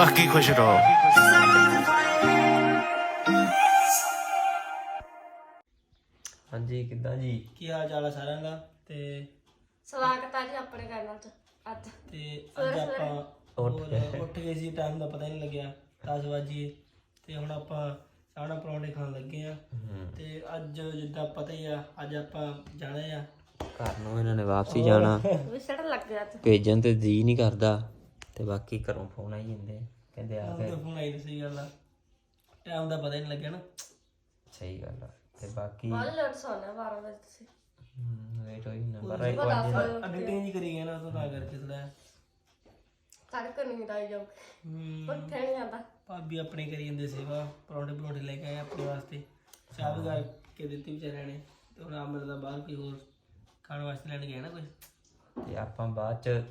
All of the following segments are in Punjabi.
ਬਾਕੀ ਖੁਸ਼ ਰਹੋ ਹਾਂਜੀ ਕਿੱਦਾਂ ਜੀ? ਕੀ ਹਾਲ ਚਾਲ ਆ ਸਾਰਿਆਂ ਦਾ? ਤੇ ਸਵਾਗਤ ਹੈ ਜੀ ਆਪਣੇ ਚੈਨਲ 'ਚ ਅੱਜ। ਤੇ ਅੱਜ ਆਪਾਂ ਹੋਰ ਉੱਠ ਗਏ ਸੀ ਟਾਈਮ ਦਾ ਪਤਾ ਹੀ ਨਹੀਂ ਲੱਗਿਆ। 10 ਵਜੇ ਤੇ ਹੁਣ ਆਪਾਂ ਸਾਣਾ ਪਰੌਂਠੇ ਖਾਣ ਲੱਗੇ ਆ। ਤੇ ਅੱਜ ਜਿੱਦਾਂ ਪਤਾ ਹੀ ਆ ਅੱਜ ਆਪਾਂ ਜਾਣਾ ਆ। ਘਰ ਨੂੰ ਇਹਨਾਂ ਨੇ ਵਾਪਸੀ ਜਾਣਾ। ਵਿਸੜ ਲੱਗ ਗਿਆ ਅੱਜ। ਭੇਜਣ ਤੇ ਜੀ ਨਹੀਂ ਕਰਦਾ। ਤੇ ਬਾਕੀ ਘਰੋਂ ਫੋਨ ਆਈ ਜਾਂਦੇ ਆ। ਕਹਿੰਦੇ ਆ ਤੇ ਹੁਣ ਆਈ ਨਹੀਂ ਸਹੀ ਗੱਲ ਆ। ਟਾਈਮ ਦਾ ਪਤਾ ਹੀ ਨਹੀਂ ਲੱਗਿਆ ਨਾ। ਸਹੀ ਗੱਲ ਆ ਤੇ ਬਾਕੀ ਬਹੁਤ ਲੇਟ ਸੌਣਾ 12 ਵਜੇ ਤੁਸੀਂ। ਵੇਟ ਹੋਈ ਨਾ ਬਾਰਾਂ ਇੱਕ ਵਜੇ ਐਡੀਟਿੰਗ ਜੀ ਕਰੀ ਗਏ ਨਾ ਤਾਂ ਤਾਂ ਕਰਕੇ ਥੋੜਾ ਤੜਕ ਨੀਂਦ ਆਈ ਜਾਊ ਹੂੰ। ਉੱਠਿਆ ਨਹੀਂ ਜਾਂਦਾ। ਭਾਬੀ ਆਪਣੇ ਕਰੀ ਜਾਂਦੇ ਸੇਵਾ ਪਰੌਂਠੇ ਪਰੌਂਠੇ ਲੈ ਕੇ ਆਏ ਆਪਣੇ ਵਾਸਤੇ। ਚਾਹ ਵੀ ਕਰਕੇ ਦਿੱਤੀ ਵਿਚਾਰਿਆਂ ਨੇ ਤੇ ਹੁਣ ਆਮਰ ਦਾ ਬਾਹਰ ਕੋਈ ਹੋਰ ਖਾਣ ਵਾਸਤੇ ਲੈਣ ਗਿਆ ਨਾ ਕੋਈ? ਤੇ ਆਪਾਂ ਬਾਅਦ ਚ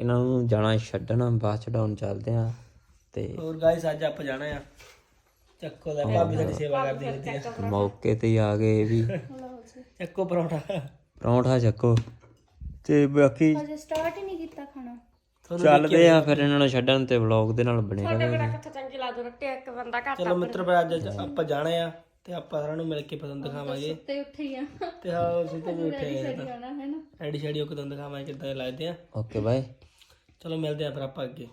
ਇਹਨਾਂ ਨੂੰ ਜਾਣਾ ਛੱਡਣਾ ਬਾਅਦ ਚੜਾਉਣ ਚੱਲਦੇ ਆ ਤੇ ਹੋਰ ਗਾਇਸ ਅੱਜ ਆਪਾਂ ਜਾਣਾ ਆ। ਚੱਕੋ ਦਾ ਭਾਬੀ ਸਾਡੀ ਸੇਵਾ ਕਰਦੀ ਰਹਿੰਦੀ ਆ। ਮੌਕੇ ਤੇ ਹੀ ਆ ਗਏ ਇਹ ਵੀ। ਚੱਕੋ ਪਰੌਂਠਾ। ਪਰੌਂਠਾ ਚੱਕੋ। ਤੇ ਬਾਕੀ ਅਜੇ ਸਟਾਰਟ ਹੀ ਨਹੀਂ ਕੀਤਾ ਖਾਣਾ। ਚੱਲਦੇ ਆ ਫਿਰ ਇਹਨਾਂ ਨੂੰ ਛੱਡਣ ਤੇ ਵਲੌਗ ਦੇ ਨਾਲ ਬਣੇ ਤੁਹਾਡੇ ਬਿਨਾ ਕਿੱਥੇ ਚੰਗੀ ਲੱਗਦੀ ਰੋਟੀ ਇੱਕ ਬੰਦਾ ਘੱਟ ਚਲੋ ਮਿੱਤਰ ਪਰ ਅੱਜ ਆਪਾਂ ਜਾਣਾ ਆ ਤੇ ਆਪਾਂ ਸਾਰਿਆਂ ਨੂੰ ਮਿਲ ਕੇ ਪਸੰਦ ਦਿਖਾਵਾਂਗੇ। ਤੇ ਉੱਠੇ ਹੀ ਆ। ਤੇ ਹਾਂ ਉਸੇ ਤੇ ਵੀ ਉੱਠੇ ਆ ਜਾਣਾ ਹੈ ਨਾ? ਐਡੀ ਸ਼ੈਡੀ ਉਹ ਕਦੋਂ ਦਿਖਾਵਾਂਗੇ ਕਿੱਦਾਂ ਲੱਗਦੇ ਆ। ਓਕੇ ਬਾਏ ਚਲੋ ਮਿਲਦੇ ਆ ਫਿਰ ਆਪਾਂ ਅੱਗੇ।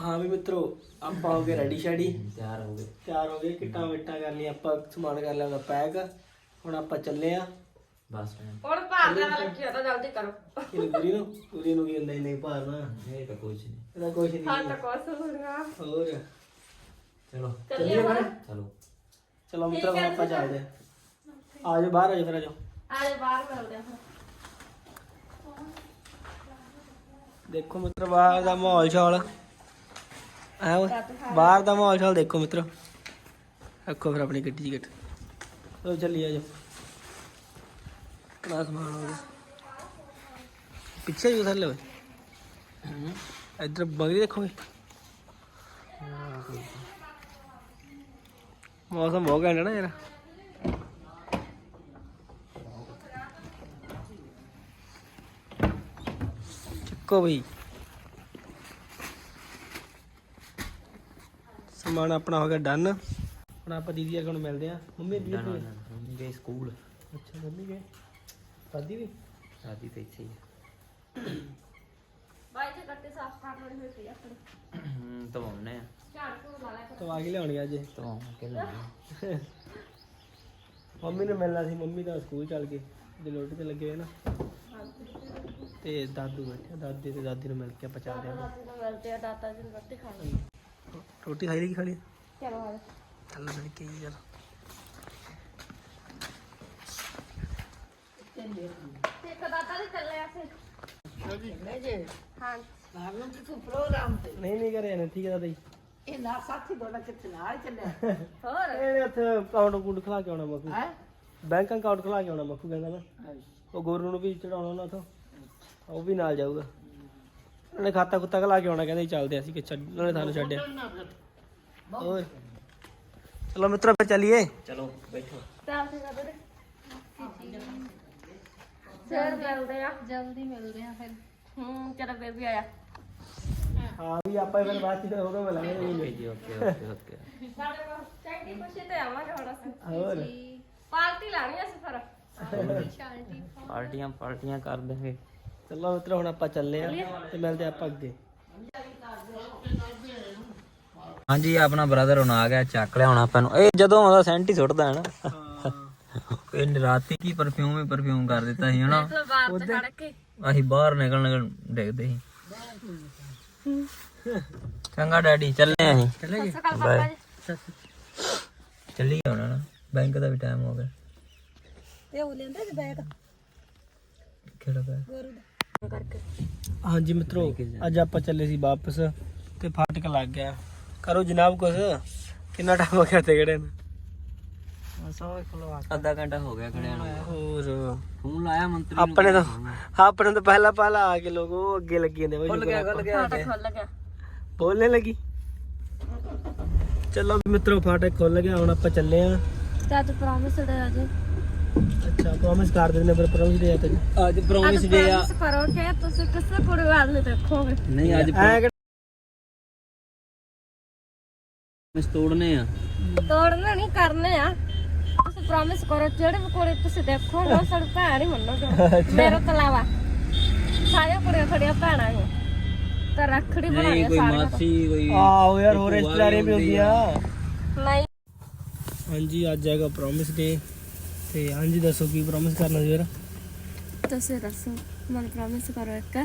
ਹਾਂ ਵੀ ਮਿੱਤਰੋ ਆਪਾਂ ਹੋ ਗਏ ਰੈਡੀ ਸ਼ੈਡੀ। ਤਿਆਰ ਹੋ ਗਏ। ਤਿਆਰ ਹੋ ਗਏ ਕਿੱਟਾਂ ਵਿਟਾਂ ਕਰ ਲਈ ਆਪਾਂ ਸਮਾਨ ਕਰ ਲਿਆ ਉਹਦਾ ਪੈਕ। ਹੁਣ ਆਪਾਂ ਚੱਲੇ ਆ ਬਸ ਹੁਣ ਭਾਰ ਦਾ ਰੱਖੀ ਤਾਂ ਜਲਦੀ ਕਰੋ। ਕਿਹਨੂੰ ਪੂਰੀ ਨੂੰ? ਪੂਰੀ ਨੂੰ ਕੀ ਹੁੰਦਾ ਹੀ ਨਹੀਂ ਭਾਰਨਾ ਇਹ ਤਾਂ ਕੁਝ ਨਹੀਂ। ਇਹਦਾ ਕੁਛ ਨਹੀਂ ਹਾਂ ਤਾਂ ਕੋਸ ਹੋਣਾ ਹੋਰ? ਚਲੋ। ਚੱਲੀਏ ਫਿਰ? ਚਲੋ। ਚਲੋ ਮਿੱਤਰੋ ਆਪਾਂ ਚੱਲਦੇ ਆ ਆ ਜਾਓ ਬਾਹਰ ਆ ਜਾਓ ਫਿਰ ਆ ਜਾਓ। ਆਜੇ ਬਾਹਰ ਮਿਲਦੇ ਆ ਫਿਰ ਦੇਖੋ ਮਿੱਤਰ, ਬਾਹਰ ਦਾ ਮਾਹੌਲ ਛਾਲ। ਐ ਬਾਹਰ ਦਾ ਮਾਹੌਲ ਛਾਲ ਦੇਖੋ ਮਿੱਤਰ। ਰੱਖੋ ਫਿਰ ਆਪਣੀ ਗੱਡੀ 'ਚ ਗੱਟ। ਚਲੋ ਚੱਲੀ ਆ ਜਾਓ। ਕਿਹੜਾ ਸਮਾਨ ਹੋ ਗਿਆ। ਪਿੱਛੇ ਹੀ ਥੱਲੇ ਓਏ। ਇੱਧਰ ਬਗਰੀ ਦੇਖੋਗੇ? ਮੌਸਮ ਬਹੁਤ ਘੈਂਟ ਨਾ ਯਾਰ। ਚੱਕੋ ਬਈ। ਸਮਾਨ ਆਪਣਾ ਹੋ ਗਿਆ ਡਨ ਹੁਣ ਆਪਾਂ ਦੀਦੀ ਵਰਗਾਂ ਨੂੰ ਮਿਲਦੇ ਆ ਮੰਮੀ ਦੀਦੀ ਕੋਲ ਮੰਮੀ ਗਏ ਸਕੂਲ। ਅੱਛਾ ਮੰਮੀ ਗਏ। ਦਾਦੀ ਵੀ? ਸ਼ਾਦੀ ਤੇ ਇੱਥੇ ਹੀ ਬਾਈ ਤੇ ਕੱਟੇ ਸਾਫ਼ ਕਰਨ ਹੋਈ ਪਈ ਆਪਣੀ। ਹੂੰ ਤਵਾਉਣੇ ਆ। ਝਾੜ ਝੂੜ ਲਾ ਲਿਆ ਕਰੋ। ਤਾਂ ਆ ਕੇ ਲਿਆਉਣੀ ਅੱਜ। ਤਵਾਉਂ ਕੇ ਲੈਣੇ ਮੰਮੀ ਨੂੰ ਮਿਲਣਾ ਸੀ। ਮੰਮੀ ਤਾਂ ਸਕੂਲ ਚੱਲ ਗਏ। ਜੇ ਲੋਟੀ ਤੇ ਲੱਗੇ ਹੋਏ ਨਾ। ਤੇ ਦਾਦੂ ਬੈਠੇ ਆ, ਦਾਦੀ ਤੇ ਦਾਦੀ ਨੂੰ ਮਿਲ ਕੇ ਆਪਾਂ ਚੱਲਦੇ ਆ ਦਾਦੀ ਨੂੰ ਮਿਲਦੇ ਆ ਦਾਦਾ ਜੀ ਨੂੰ ਰੋਟੀ ਖਾਣੀ ਰੋਟੀ ਖਾਈ ਲਈ ਕੀ ਖਾਣੀ ਚਲੋ ਆ ਚੱਲ ਫਿਰ ਕੀ ਚੱਲ ਤੇ ਇੱਕ ਦਾਦਾ ਜੀ ਚੱਲੇ ਅਸੀਂ। ਹਾਂ ਨਹੀਂ ਨਹੀਂ ਕਰਿਆ ਨੇ ਠੀਕ ਹੈ ਦਾਦਾ। ਜੀ ਹੋਰ? ਇਹਨੇ ਉੱਥੇ ਅਕਾਊਂਟ ਅਕਾਊਂਟ ਖਲਾ ਕੇ ਆਉਣਾ ਮੱਕੂ। ਬੈਂਕ ਅਕਾਊਂਟ ਖਲਾ ਕੇ ਆਉਣਾ ਮੱਕੂ ਕਹਿੰਦਾ ਨਾ ਉਹ ਗੋਰੂ ਨੂੰ ਵੀ ਚੜਾਉਣਾ ਉਹਨਾਂ ਤੋਂ ਉਹ ਵੀ ਨਾਲ ਜਾਊਗਾ। ਉਹਨੇ ਖਾਤਾ ਖੁੱਤਾ ਖਲਾ ਕੇ ਆਉਣਾ ਕਹਿੰਦੇ ਚੱਲਦੇ ਅਸੀਂ ਕਿ ਛੱਡ ਉਹਨੇ ਸਾਨੂੰ ਛੱਡਿਆ। ਹੋਰ ਚਲੋ ਮਿੱਤਰੋ ਫਿਰ ਚੱਲੀਏ। ਚਲੋ ਬੈਠੋ। ਚੱਲ ਫੇਰ ਮਿਲਦੇ ਆ ਜਲਦੀ ਮਿਲਦੇ ਆ ਫਿਰ। ਹੂੰ ਤੇਰਾ ਬੇਬੀ ਆਇਆ। ਹਾਂ ਵੀ ਆਪਾਂ ਫਿਰ ਬਾਅਦ ਚ ਉਦੋਂ ਮਿਲਾਂਗੇ ਓਕੇ ਜੀ ਓਕੇ ਓਕੇ ਓਕੇ। ਸਾਡੇ ਕੋਲ ਚੰਗੀ ਖੁਸ਼ੀ ਤੇ ਆਵਾਂਗੇ ਹੁਣ ਅਸੀਂ ਹੋਰ? ਪਾਰਟੀ ਲਾਣੀ ਅਸੀਂ ਫਿਰ। ਪਾਰਟੀਆਂ ਪਾਰਟੀਆਂ ਕਰ ਦੇਂਗੇ ਚਲੋ ਮਿੱਤਰੋ ਹੁਣ ਆਪਾਂ ਚੱਲੇ ਆ ਤੇ ਮਿਲਦੇ ਆਪਾਂ ਅੱਗੇ। ਹਾਂਜੀ ਆਪਣਾ ਬ੍ਰਦਰ ਹੁਣ ਆ ਗਿਆ ਚੱਕ ਲਿਆ ਹੁਣ ਆਪਾਂ ਨੂੰ। ਇਹ ਜਦੋਂ ਆਉਂਦਾ ਸੈਂਟ ਹੀ ਸੁੱਟਦਾ ਹੈ ਨਾ। ਇਹ ਰਾਤੀ ਕੀ ਪਰਫਿਊਮ ਹੀ ਪਰਫਿਊਮ ਕਰ ਦਿੱਤਾ ਸੀ ਹਨਾ? ਅਸੀਂ ਬਾਹਰ ਨਿਕਲਣ ਨਿਕਲਣ ਡਿੱਗਦੇ ਸੀ। ਚੰਗਾ ਡੈਡੀ ਚੱਲੇ ਅਸੀਂ। ਚੱਲੇ ਚੱਲੀ ਹੁਣ ਨਾ ਬੈਂਕ ਦਾ ਵੀ ਟਾਈਮ ਹੋ ਗਿਆ। ਇਹ ਉਹ ਲੈਂਦਾ ਜੀ ਬੈਗ। ਕਿਹੜਾ ਬੈਗ? ਕਰਕੇ। ਹਾਂਜੀ ਮਿੱਤਰੋ ਅੱਜ ਆਪਾਂ ਚੱਲੇ ਸੀ ਵਾਪਸ ਤੇ ਫਾਟਕ ਲੱਗ ਗਿਆ। ਕਰੋ ਜਨਾਬ ਕੁਛ। ਕਿੰਨਾ ਟਾਈਮ ਹੋ ਗਿਆ ਤੇ ਕਿਹੜੇ ਨੂੰ ਅੱਧਾ ਘੰਟਾ ਹੋ ਗਿਆ ਖੜਿਆ ਨੂੰ। ਹੋਰ। ਫੋਨ ਲਾਇਆ ਮੰਤਰੀ ਆਪਣੇ ਤਾਂ ਆਪਣੇ ਤਾਂ ਪਹਿਲਾਂ ਪਹਿਲਾਂ ਆ ਕੇ ਲੋਕ ਉਹ ਅੱਗੇ ਲੱਗੀ ਜਾਂਦੇ ਬਈ ਗਿਆ ਖੁੱਲ ਗਿਆ ਫਾਟਕ ਖੁੱਲ ਗਿਆ। ਬੋਲਣੇ ਲੱਗੀ। ਚਲੋ ਵੀ ਮਿੱਤਰੋ ਫਾਟਕ ਖੁੱਲ ਗਿਆ ਹੁਣ ਆਪਾਂ ਚੱਲੇ ਆ। ਜਦ ਪ੍ਰੋਮਿਸ ਦੇ ਅਜੇ ਅੱਛਾ ਪ੍ਰੋਮਿਸ ਕਰ ਦਿੰਦੇ ਪਰ ਪ੍ਰੋਮਿਸ ਦੇ ਆ ਤੇ ਅੱਜ ਪ੍ਰੋਮਿਸ ਡੇ ਆ। ਪ੍ਰੋਮਿਸ ਕਰੋ ਕਿ ਤੁਸੀਂ ਕਿਸੇ ਕੁੜੀ ਵੱਲ ਨਹੀਂ ਦੇਖੋਗੇ ਨਹੀਂ ਅੱਜ ਐ ਇਸ ਤੋੜਨੇ ਆ। ਤੋੜਨਾ ਨਹੀਂ ਕਰਨੇ ਆ। ਤੁਸੀਂ ਪ੍ਰੋਮਿਸ ਕਰੋ ਜਿਹੜੇ ਵੀ ਕੁੜੀ ਤੁਸੀਂ ਦੇਖੋ ਨਾ ਸਾਡੀ ਭੈਣ ਹੀ ਮੰਨੋਗੇ। ਮੇਰੇ ਤੋਂ ਇਲਾਵਾ ਸਾਰੀਆਂ ਕੁੜੀਆਂ ਤੁਹਾਡੀਆਂ ਭੈਣਾਂ ਨੇ। ਤਾਂ ਰੱਖੜੀ ਨਹੀਂ ਬਣਾਉਣੀ ਕੋਈ ਸਾਰੀਆਂ ਮਾਸੀ ਕੋਈ ਆਓ ਯਾਰ ਹੋਰ ਕੋਈ ਰਿਸ਼ਤੇਦਾਰੀਆਂ ਵੀ ਹੁੰਦੀਆਂ। ਨਹੀਂ। ਹਾਂਜੀ ਅੱਜ ਹੈਗਾ ਪ੍ਰੋਮਿਸ ਡੇ ਤੇ ਹਾਂਜੀ ਦੱਸੋ ਕੀ ਪ੍ਰੋਮਿਸ ਕਰਨਾ ਸੀ ਯਾਰ ਤੁਸੀਂ ਦੱਸੋ। ਮਨ ਪ੍ਰੋਮਿਸ ਕਰੋ ਇੱਕ।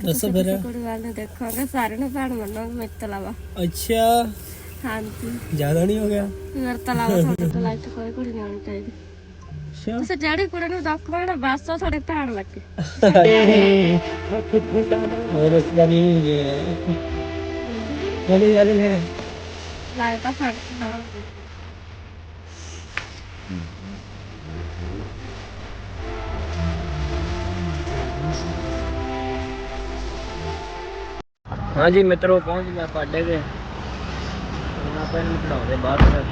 ਦੱਸੋ ਫਿਰ। ਕੁੜੀ ਵੱਲ ਨੂੰ ਦੇਖੋਗੇ ਸਾਰਿਆਂ ਨੂੰ ਭੈਣ ਮੰਨੋਗੇ ਮੇਰੇ ਤੋਂ ਇਲਾਵਾ। ਅੱਛਾ। ਹਾਂਜੀ। ਜ਼ਿਆਦਾ ਨਹੀਂ ਹੋ ਗਿਆ? ਮੇਰੇ ਤੋਂ ਇਲਾਵਾ ਤੁਹਾਡੇ ਤੋਂ ਲਾਈਕ ਕੋਈ ਕੁੜੀ ਨਹੀਂ ਹੋਣੀ ਚਾਹੀਦੀ। ਅੱਛਾ। ਤੁਸੀਂ ਜਿਹੜੀ ਕੁੜੀ ਨੂੰ ਦੇਖੋਗੇ ਨਾ ਬਸ ਉਹ ਤੁਹਾਡੀ ਭੈਣ ਲੱਗੇ। ਹੋਰ ਰਿਸ਼ਤੇਦਾਰੀ ਵੀ ਹੈ ਬੜੀ ਯਾਰ ਨੇ ਲਾਈਕ ਤਾਂ ਫੜ। ਹਾਂਜੀ ਮਿੱਤਰੋ ਪਹੁੰਚ ਗਿਆ ਪਾਡੇ ਤੇ ਹੁਣ ਆਪਾਂ ਇਹਨੂੰ ਚੜਾਉਂਦੇ ਬਾਹਰ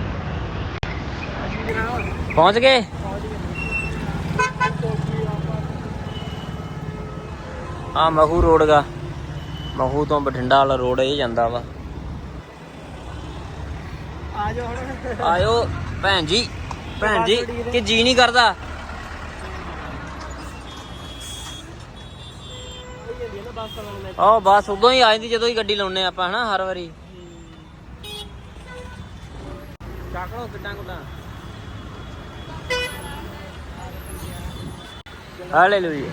ਪਹੁੰਚ ਗਏ? ਆ ਮਹੂ ਰੋਡ ਗਾ। ਮਹੂ ਤੋਂ ਬਠਿੰਡਾ ਵਾਲਾ ਰੋਡ ਇਹ ਜਾਂਦਾ ਵਾ। ਆ ਜਾਓ ਹੁਣ। ਆਇਓ ਭੈਣ ਜੀ। ਭੈਣ ਜੀ ਕਿ ਜੀ ਨਹੀਂ ਕਰਦਾ? ਉਹ ਬਸ ਉਦੋਂ ਹੀ ਆ ਜਾਂਦੀ ਜਦੋਂ ਹੀ ਗੱਡੀ ਲਾਉਨੇ ਆਪਾਂ ਹਨਾ ਹਰ ਵਾਰੀ। ਚੱਕ ਲਓ ਕਿੱਟਾਂ ਕੁੱਟਾਂ। ਹਾਲੇਲੂਇਆ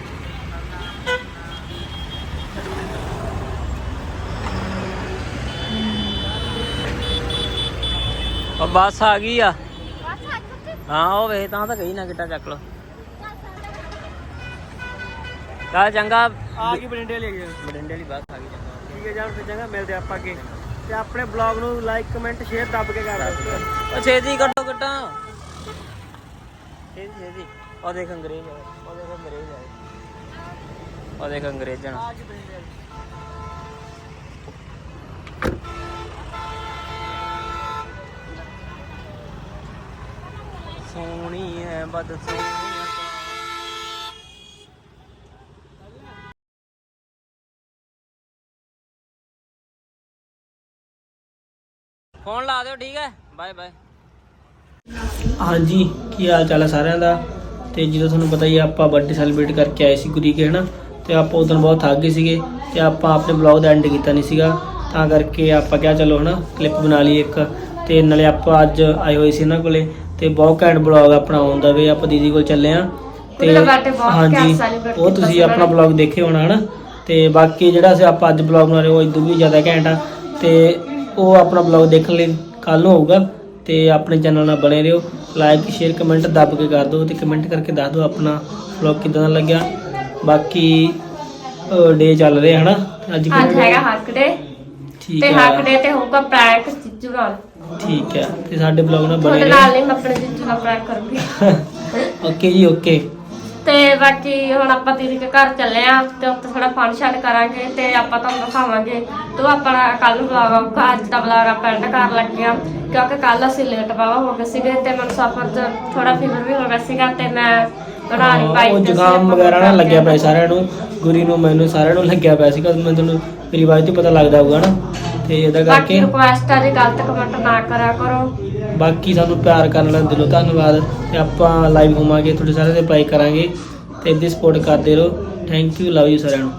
ਉਹ ਬੱਸ ਆ ਗਈ ਆ। ਹਾਂ ਉਹ ਵੇ ਤਾਂ ਤਾਂ ਗਈ ਨਾ ਕਿੱਟਾ ਚੱਕ ਲਓ। ਚੱਲ ਚੰਗਾ। ਆ ਗਈ ਬਰਿੰਡੇ ਲੈ ਗਏ ਬਡਿੰਡੇ ਵਾਲੀ ਬੱਸ ਆ ਗਈ ਚੰਗਾ। ਠੀਕ ਹੈ ਜਾਨ ਫਿਰ ਚੰਗਾ ਮਿਲਦੇ ਆਪਾਂ ਅੱਗੇ। ਤੇ ਆਪਣੇ ਬਲੌਗ ਨੂੰ ਲਾਈਕ ਕਮੈਂਟ ਸ਼ੇਅਰ ਦੱਬ ਕੇ ਕਰ ਦਿਓ। ਉਹ ਛੇਤੀ ਕੱਢੋ ਕਿੱਟਾਂ ਛੇਤੀ ਛੇਤੀ। ਉਹ ਦੇਖ ਅੰਗਰੇਜ਼ ਆਏ ਉਹ ਦੇਖ ਅੰਗਰੇਜ਼ ਆਏ ਉਹ ਦੇਖ ਅੰਗਰੇਜ਼ਣ ਆ। ਗਈ ਬਰਿੰਡੇ ਵਾਲੀ। ਸੋਹਣੀ ਐ ਬਦ ਸੋਹਣੀ। ਫੋਨ ਲਾ ਦਿਓ ਠੀਕ ਹੈ? Bye bye. ਹਾਂਜੀ ਕੀ ਹਾਲ ਚਾਲ ਹੈ ਸਾਰਿਆਂ ਦਾ? ਤੇ ਜਦੋਂ ਤੁਹਾਨੂੰ ਪਤਾ ਹੀ ਆਪਾਂ ਬਰਥਡੇ ਸੈਲੀਬ੍ਰੇਟ ਕਰਕੇ ਆਏ ਸੀ ਗੁਰੀ ਕੇ ਹਨਾ? ਤੇ ਆਪਾਂ ਉਦੋਂ ਬਹੁਤ ਥੱਕ ਗਏ ਸੀਗੇ ਤੇ ਆਪਾਂ ਆਪਣੇ ਬਲੌਗ ਦਾ ਐਂਡ ਕੀਤਾ ਨਹੀਂ ਸੀਗਾ। ਤਾਂ ਕਰਕੇ ਆਪਾਂ ਕਿਹਾ ਚਲੋ ਹਨਾ ਕਲਿੱਪ ਬਣਾ ਲਈ ਇੱਕ। ਤੇ ਨਾਲੇ ਆਪਾਂ ਅੱਜ ਆਏ ਹੋਏ ਸੀ ਇਹਨਾਂ ਕੋਲੇ ਤੇ ਬਹੁਤ ਘੈਂਟ ਬਲੌਗ ਆਪਣਾ ਆਉਂਦਾ ਵੇ ਆਪਾਂ ਦੀਦੀ ਕੋਲ ਚੱਲੇ ਆ। ਤੇ ਹਾਂਜੀ ਉਹ ਤੁਸੀਂ ਸੀ ਆਪਣਾ ਬਲੌਗ ਦੇਖੇ ਹੋਣਾ ਹਨਾ? ਤੇ ਬਾਕੀ ਜਿਹੜਾ ਅਸੀਂ ਆਪਾਂ ਅੱਜ ਬਲੌਗ ਬਣਾ ਰਹੇ ਉਹ ਇਦੋਂ ਵੀ ਜ਼ਿਆਦਾ ਘੈਂਟ ਆ। ਤੇ ਉਹ ਆਪਣਾ ਬਲੌਗ ਦੇਖਣ ਲਈ ਕੱਲ ਨੂੰ ਹੋਊਗਾ ਤੇ ਆਪਣੇ ਚੈਨਲ ਨਾਲ ਬਣੇ ਰਹੋ। ਲਾਈਕ ਸ਼ੇਅਰ ਕਮੈਂਟ ਦੱਬ ਕੇ ਕਰ ਦਿਓ ਤੇ ਕਮੈਂਟ ਕਰਕੇ ਦੱਸ ਦਿਓ ਆਪਣਾ ਬਲੌਗ ਕਿਦਾਂ ਦਾ ਲੱਗਿਆ। ਬਾਕੀ ਡੇ ਚੱਲ ਰਿਹਾ ਹਨਾ ਅੱਜ ਅੱਜ ਹੈਗਾ ਹੱਕ ਡੇ ਠੀਕ ਤੇ ਹੈ। ਹੱਕ ਡੇ ਤੇ ਹੋਊਗਾ ਪ੍ਰੈਂਕ ਚਿੱਚੂ ਨਾਲ। ਠੀਕ ਹੈ। ਤੇ ਸਾਡੇ ਬਲੌਗ ਨਾਲ ਬਣੇ ਤੁਹਾਡੇ ਰਹੋ। ਨਾਲ ਨਹੀਂ ਮੈਂ ਆਪਣੇ ਚਿੱਚੂ ਨਾਲ ਪ੍ਰੈਂਕ ਕਰੂੰਗੀ। ਓਕੇ ਜੀ ਓਕੇ। ਤੇ ਬਾਕੀ ਹੁਣ ਆਪਾਂ ਦੀਦੀ ਦੇ ਘਰ ਚੱਲੇ ਆ ਤੇ ਉੱਥੇ ਥੋੜਾ ਫੰਕਸ਼ਨ ਕਰਾਂਗੇ ਤੇ ਆਪਾਂ ਤੁਹਾਨੂੰ ਦਿਖਾਵਾਂਗੇ। ਤੇ ਆਪਣਾ ਕੱਲ ਵਲੌਗ ਆਊਗਾ ਅੱਜ ਦਾ ਵਲੌਗ ਆਪਾਂ ਐਂਡ ਕਰਨ ਲੱਗੇ ਆ ਕਿਉਂਕਿ ਕੱਲ ਅਸੀਂ ਲੇਟ ਬਾਵਾ ਹੋ ਗਏ ਸੀਗੇ ਤੇ ਮੈਨੂੰ ਸਫਰ 'ਚ ਥੋੜਾ ਫੀਵਰ ਵੀ ਹੋ ਗਿਆ ਸੀਗਾ ਤੇ ਮੈਂ ਬਣਾ ਨਹੀਂ ਪਾਈ ਉਹ ਜ਼ੁਕਾਮ ਵਗੈਰਾ ਨਾ ਲੱਗਿਆ। ਪਿਆ ਸਾਰਿਆਂ ਨੂੰ। ਗੁਰੀ ਨੂੰ ਮੈਨੂੰ ਸਾਰਿਆਂ ਨੂੰ ਲੱਗਿਆ ਪਿਆ ਸੀਗਾ ਮੈਂ ਤੁਹਾਨੂੰ ਮੇਰੀ ਆਵਾਜ਼ ਤੋਂ ਪਤਾ ਲੱਗਦਾ ਹੋਊਗਾ ਨਾ। ਤੇ ਇਹਦਾ ਬਾਕੀ ਕਰਕੇ ਰਿਕੁਐਸਟ ਆ ਜੀ ਗਲਤ ਕਮੈਂਟ ਨਾ ਕਰਿਆ ਕਰੋ। ਬਾਕੀ ਸਾਨੂੰ ਪਿਆਰ ਕਰਨ ਲਈ ਦਿਲੋਂ ਧੰਨਵਾਦ ਤੇ ਆਪਾਂ ਲਾਈਵ ਹੋਵਾਂਗੇ ਤੁਹਾਡੇ ਸਾਰਿਆਂ ਦੇ ਅਪਲਾਈ ਕਰਾਂਗੇ ਤੇ ਇੱਦਾਂ ਸਪੋਰਟ ਕਰਦੇ ਰਹੋ। ਥੈਂਕ ਯੂ ਲਵ ਯੂ ਸਾਰਿਆਂ ਨੂੰ।